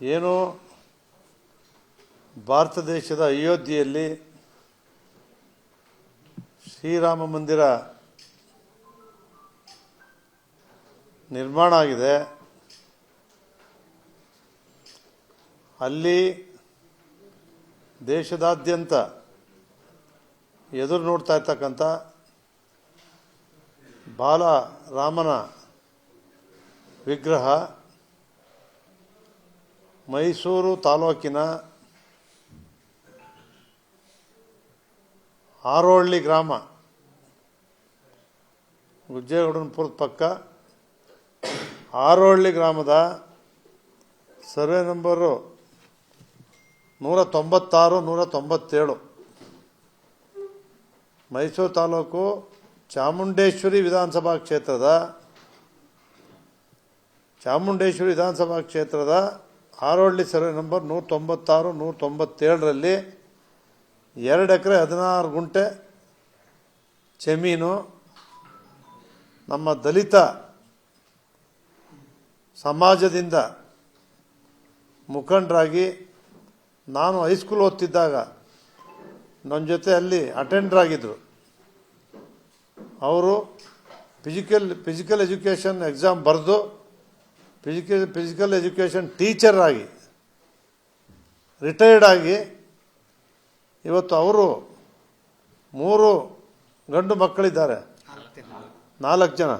ಏನು ಭಾರತ ದೇಶದ ಅಯೋಧ್ಯೆಯಲ್ಲಿ ಶ್ರೀರಾಮ ಮಂದಿರ ನಿರ್ಮಾಣ ಆಗಿದೆ. ಅಲ್ಲಿ ದೇಶದಾದ್ಯಂತ ಎದುರು ನೋಡ್ತಾ ಇರ್ತಕ್ಕಂಥ ಬಾಲ ರಾಮನ ವಿಗ್ರಹ ಮೈಸೂರು ತಾಲೂಕಿನ ಆರೋಳ್ಳಿ ಗ್ರಾಮ, ಗುಜ್ಜೇಗೌಡನಪುರದ ಪಕ್ಕ ಆರೋಳ್ಳಿ ಗ್ರಾಮದ ಸರ್ವೆ ನಂಬರು ನೂರ ತೊಂಬತ್ತಾರು ನೂರ ತೊಂಬತ್ತೇಳು ಮೈಸೂರು ತಾಲೂಕು ಚಾಮುಂಡೇಶ್ವರಿ ವಿಧಾನಸಭಾ ಕ್ಷೇತ್ರದ, ಚಾಮುಂಡೇಶ್ವರಿ ವಿಧಾನಸಭಾ ಕ್ಷೇತ್ರದ ಆರೋಹಳ್ಳಿ ಸರ್ವೆ ನಂಬರ್ ನೂರ ತೊಂಬತ್ತಾರು ನೂರ ತೊಂಬತ್ತೇಳರಲ್ಲಿ ಎರಡು ಎಕರೆ ಹದಿನಾರು ಗುಂಟೆ ಜಮೀನು ನಮ್ಮ ದಲಿತ ಸಮಾಜದಿಂದ ಮುಖಂಡರಾಗಿ ನಾನು ಹೈಸ್ಕೂಲ್ ಓದ್ತಿದ್ದಾಗ ನನ್ನ ಜೊತೆ ಅಲ್ಲಿ ಅಟೆಂಡ್ರಾಗಿದ್ದರು ಅವರು ಫಿಸಿಕಲ್ ಫಿಸಿಕಲ್ ಎಜುಕೇಷನ್ ಎಕ್ಸಾಮ್ ಬರೆದು ಫಿಸಿಕಲ್ ಫಿಸಿಕಲ್ ಎಜುಕೇಷನ್ ಟೀಚರ್ ಆಗಿ ರಿಟೈರ್ಡ್ ಆಗಿ, ಇವತ್ತು ಅವರು ಮೂರು ಗಂಡು ಮಕ್ಕಳಿದ್ದಾರೆ. ನಾಲ್ಕು ಜನ.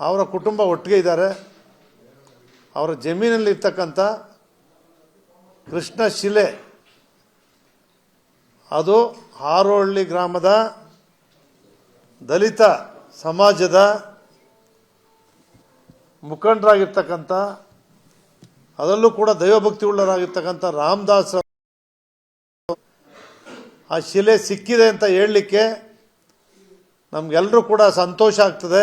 ಅವರ ಕುಟುಂಬ ಒಟ್ಟಿಗೆ ಇದ್ದಾರೆ. ಅವರ ಜಮೀನಲ್ಲಿರ್ತಕ್ಕಂಥ ಕೃಷ್ಣ ಶಿಲೆ, ಅದು ಹಾರೋಹಳ್ಳಿ ಗ್ರಾಮದ ದಲಿತ ಸಮಾಜದ ಮುಖಂಡರಾಗಿರ್ತಕ್ಕಂಥ, ಅದರಲ್ಲೂ ಕೂಡ ದೈವಭಕ್ತಿ ಉಳ್ಳರಾಗಿರ್ತಕ್ಕಂಥ ರಾಮದಾಸ್ ಆ ಶಿಲೆ ಸಿಕ್ಕಿದೆ ಅಂತ ಹೇಳಲಿಕ್ಕೆ ನಮಗೆಲ್ಲರೂ ಕೂಡ ಸಂತೋಷ ಆಗ್ತದೆ.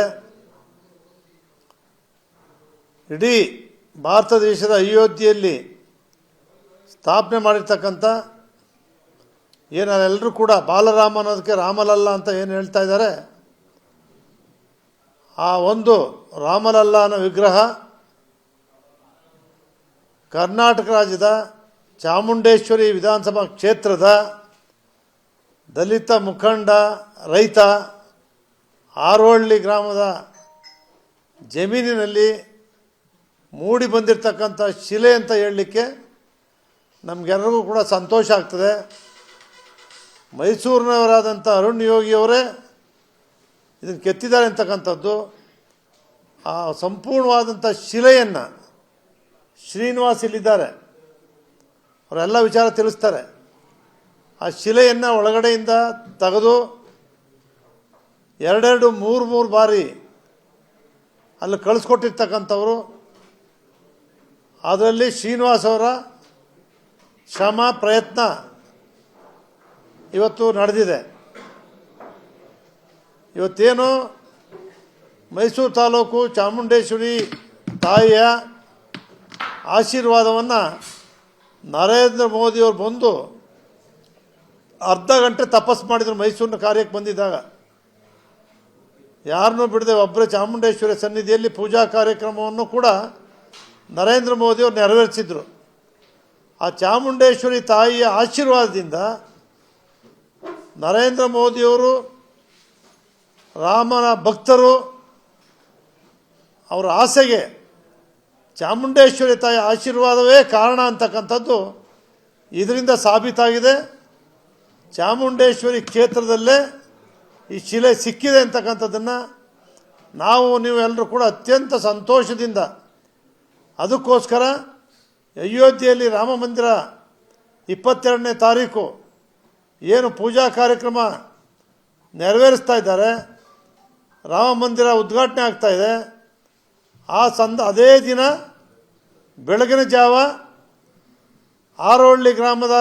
ಇಡೀ ಭಾರತ ದೇಶದ ಅಯೋಧ್ಯೆಯಲ್ಲಿ ಸ್ಥಾಪನೆ ಮಾಡಿರ್ತಕ್ಕಂಥ, ಏನು ಕೂಡ ಬಾಲರಾಮ ಅನ್ನೋದಕ್ಕೆ ರಾಮಲಲ್ಲ ಅಂತ ಏನು ಹೇಳ್ತಾ ಇದ್ದಾರೆ? ಆ ಒಂದು ರಾಮಲಲ್ಲ ಅನ್ನೋ ವಿಗ್ರಹ ಕರ್ನಾಟಕ ರಾಜ್ಯದ ಚಾಮುಂಡೇಶ್ವರಿ ವಿಧಾನಸಭಾ ಕ್ಷೇತ್ರದ ದಲಿತ ಮುಖಂಡ, ರೈತ ಆರೋಹಳ್ಳಿ ಗ್ರಾಮದ ಜಮೀನಿನಲ್ಲಿ ಮೂಡಿ ಬಂದಿರತಕ್ಕಂಥ ಶಿಲೆ ಅಂತ ಹೇಳಲಿಕ್ಕೆ ನಮಗೆಲ್ಲರಿಗೂ ಕೂಡ ಸಂತೋಷ ಆಗ್ತದೆ. ಮೈಸೂರಿನವರಾದಂಥ ಅರುಣ್ ಯೋಗಿಯವರೇ ಇದನ್ನು ಕೆತ್ತಿದ್ದಾರೆ ಅಂತಕ್ಕಂಥದ್ದು, ಆ ಸಂಪೂರ್ಣವಾದಂಥ ಶಿಲೆಯನ್ನು ಶ್ರೀನಿವಾಸ್ ಇಲ್ಲಿದ್ದಾರೆ ಅವರೆಲ್ಲ ವಿಚಾರ ತಿಳಿಸ್ತಾರೆ. ಆ ಶಿಲೆಯನ್ನು ಒಳಗಡೆಯಿಂದ ತೆಗೆದು ಎರಡೆರಡು, ಮೂರು ಮೂರು ಬಾರಿ ಅಲ್ಲಿ ಕಳಿಸ್ಕೊಟ್ಟಿರ್ತಕ್ಕಂಥವರು. ಅದರಲ್ಲಿ ಶ್ರೀನಿವಾಸ್ ಅವರ ಶ್ರಮ, ಪ್ರಯತ್ನ ಇವತ್ತು ನಡೆದಿದೆ. ಇವತ್ತೇನು ಮೈಸೂರು ತಾಲೂಕು ಚಾಮುಂಡೇಶ್ವರಿ ತಾಯಿಯ ಆಶೀರ್ವಾದವನ್ನು ನರೇಂದ್ರ ಮೋದಿಯವರು ಬಂದು ಅರ್ಧ ಗಂಟೆ ತಪಸ್ ಮಾಡಿದರು ಮೈಸೂರಿನ ಕಾರ್ಯಕ್ಕೆ ಬಂದಿದ್ದಾಗ. ಯಾರನ್ನೂ ಬಿಡದೆ ಒಬ್ಬರೇ ಚಾಮುಂಡೇಶ್ವರಿ ಸನ್ನಿಧಿಯಲ್ಲಿ ಪೂಜಾ ಕಾರ್ಯಕ್ರಮವನ್ನು ಕೂಡ ನರೇಂದ್ರ ಮೋದಿಯವರು ನೆರವೇರಿಸಿದರು. ಆ ಚಾಮುಂಡೇಶ್ವರಿ ತಾಯಿಯ ಆಶೀರ್ವಾದದಿಂದ ನರೇಂದ್ರ ಮೋದಿಯವರು ರಾಮನ ಭಕ್ತರು ಅವರ ಆಸೆಗೆ ಚಾಮುಂಡೇಶ್ವರಿ ತಾಯಿ ಆಶೀರ್ವಾದವೇ ಕಾರಣ ಅಂತಕ್ಕಂಥದ್ದು ಇದರಿಂದ ಸಾಬೀತಾಗಿದೆ. ಚಾಮುಂಡೇಶ್ವರಿ ಕ್ಷೇತ್ರದಲ್ಲೇ ಈ ಶಿಲೆ ಸಿಕ್ಕಿದೆ ಅಂತಕ್ಕಂಥದ್ದನ್ನು ನಾವು ನೀವೆಲ್ಲರೂ ಕೂಡ ಅತ್ಯಂತ ಸಂತೋಷದಿಂದ ಅದಕ್ಕೋಸ್ಕರ ಅಯೋಧ್ಯೆಯಲ್ಲಿ ರಾಮ ಮಂದಿರ ಇಪ್ಪತ್ತೆರಡನೇ ತಾರೀಕು ಏನು ಪೂಜಾ ಕಾರ್ಯಕ್ರಮ ನೆರವೇರಿಸ್ತಾ ಇದ್ದಾರೆ. ರಾಮ ಮಂದಿರ ಉದ್ಘಾಟನೆ ಆಗ್ತಾ ಇದೆ. ಆ ಸಂದ, ಅದೇ ದಿನ ಬೆಳಗಿನ ಜಾವ ಆರೋಳ್ಳಿ ಗ್ರಾಮದ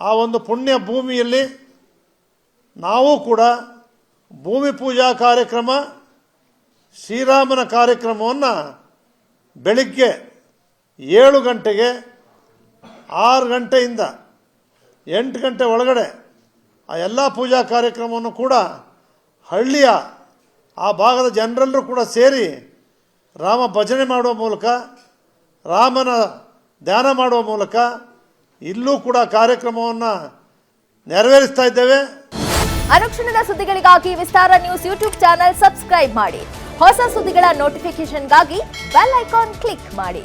ಆ ಒಂದು ಪುಣ್ಯ ಭೂಮಿಯಲ್ಲಿ ನಾವು ಕೂಡ ಭೂಮಿ ಪೂಜಾ ಕಾರ್ಯಕ್ರಮ, ಶ್ರೀರಾಮನ ಕಾರ್ಯಕ್ರಮವನ್ನು ಬೆಳಿಗ್ಗೆ ಏಳು ಗಂಟೆಗೆ ಆರು ಗಂಟೆಯಿಂದ ಎಂಟು ಗಂಟೆ ಒಳಗಡೆ ಆ ಎಲ್ಲ ಪೂಜಾ ಕಾರ್ಯಕ್ರಮವನ್ನು ಕೂಡ ಹಳ್ಳಿಯ ಆ ಭಾಗದ ಜನರೆಲ್ಲರೂ ಕೂಡ ಸೇರಿ ರಾಮ ಭಜನೆ ಮಾಡುವ ಮೂಲಕ, ರಾಮನ ಧ್ಯಾನ ಮಾಡುವ ಮೂಲಕ ಇಲ್ಲೂ ಕೂಡ ಕಾರ್ಯಕ್ರಮವನ್ನು ನೆರವೇರಿಸ್ತಾ ಇದ್ದೇವೆ. ಅನುಕ್ಷಣದ ಸುದ್ದಿಗಳಿಗಾಗಿ Vistara news YouTube channel subscribe ಮಾಡಿ. ಹೊಸ ಸುದ್ದಿಗಳ ನೋಟಿಫಿಕೇಶನ್ಗಾಗಿ ಬೆಲ್ ಐಕಾನ್ ಕ್ಲಿಕ್ ಮಾಡಿ.